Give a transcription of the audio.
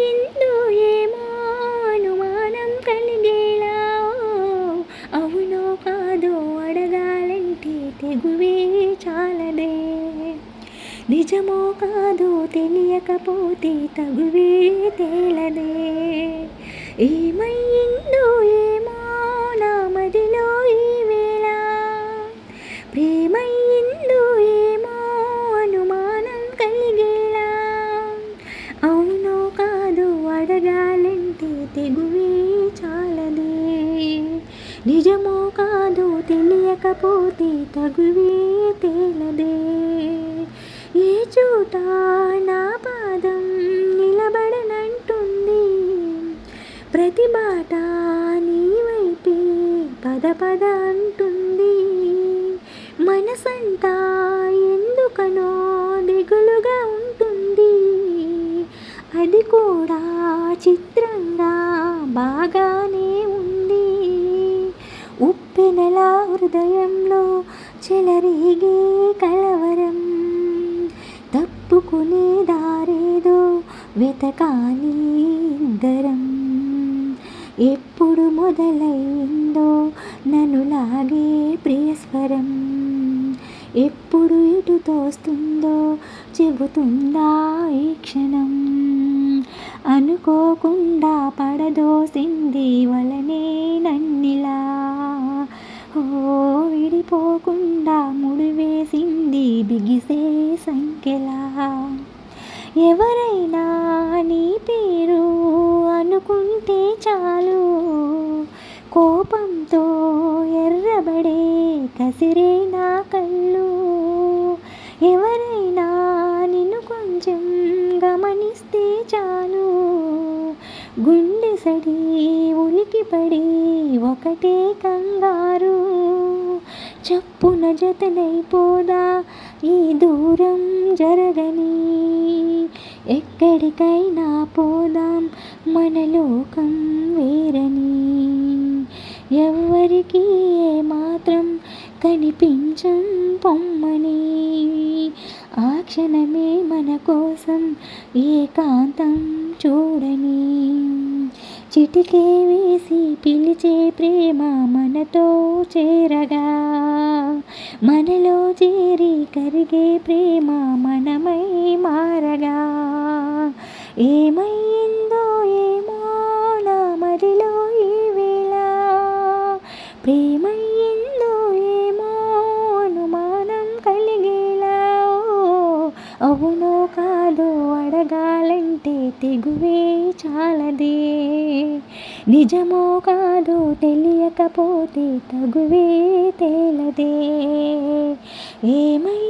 ఎందు ఏమో అనుమానం కలిగేలా? అవునో కాదో అడగాలంటే తెగువే చాలదే. నిజమో కాదో తెలియకపోతే తగువే తేలదే. ఏమయ్యిందో ఏమో నిజమో కాదో తెలియకపోతే తగువే తేలదే. ఏ చోట నా పాదం నిలబడనంటుంది? ప్రతి బాట నీ వైపే పద పద అంటుంది. మనసంతా ఎందుకనో దిగులుగా ఉంటుంది. అది కూడా చిత్రంగా బాగానే నెల హృదయంలో చెలరేగే కలవరం. తప్పుకునే దారేదో వెతకాలి ఇద్దరం ఎప్పుడు మొదలైందో నన్ను లాగే ప్రియస్వరం. ఎప్పుడు ఇటు తోస్తుందో చెబుతుందా ఈ క్షణం. అనుకోకుండా పడదోసింది వలనే నన్ను ఓ విడిపోకుండా ముడివేసింది బిగిసే సంఖ్యలా. ఎవరైనా నీ పేరు అనుకుంటే చాలు. కోపంతో ఎర్రబడే కసిరే నా కళ్ళు. ఎవరైనా నిన్ను కొంచెం గమనిస్తే చాలు. గుండె సడీ పడి ఒకటే కంగారు. చప్పున జతనైపోదా ఈ దూరం జరగని. ఎక్కడికైనా పోదాం మన లోకం వేరని. ఎవ్వరికి మాత్రం కనిపించం పొమ్మని. ఆ క్షణమే మన కోసం ఏకాంతం చూడని. చిటికే వేసి పిలిచే ప్రేమ మనతో చేరగా. మనలో చేరి కరిగే ప్రేమ మనమై మారగా. ఏమైందో ఏమో నా మదిలో ఈ వేళ ప్రేమయ్యిందో ఏమో అనుమానం కలిగేలా. అవు తిరగాలంటే తెగువే చాలదే. నిజమో కాదో తెలియకపోతే తగువే తేలదే. ఏమై